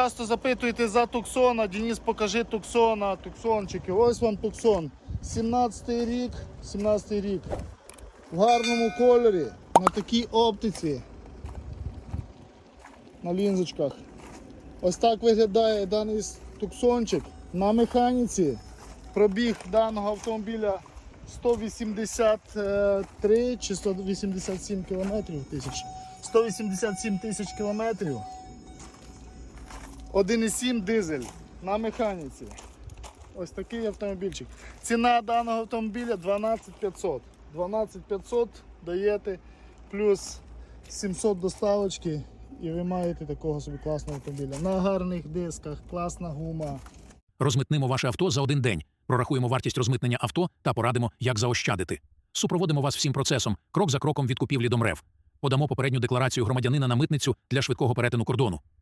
часто запитуєте за Туксона. Денис, покажи Туксона, Туксончики. Ось вам Туксон. 17-й рік, 17-й рік. В гарному кольорі, на такій оптиці. На лінзочках. Ось так виглядає даний Туксончик на механіці. Пробіг даного автомобіля 183 чи 187 кілометрів тисяч. 187 тисяч кілометрів. 1,7 дизель на механіці. Ось такий автомобільчик. Ціна даного автомобіля 12500. 12500 даєте плюс 700 доставочки і ви маєте такого собі класного автомобіля. На гарних дисках, класна гума. Розмитнимо ваше авто за один день. Прорахуємо вартість розмитнення авто та порадимо, як заощадити. Супроводимо вас всім процесом, крок за кроком від купівлі до МРЕВ. Подамо попередню декларацію громадянина на митницю для швидкого перетину кордону.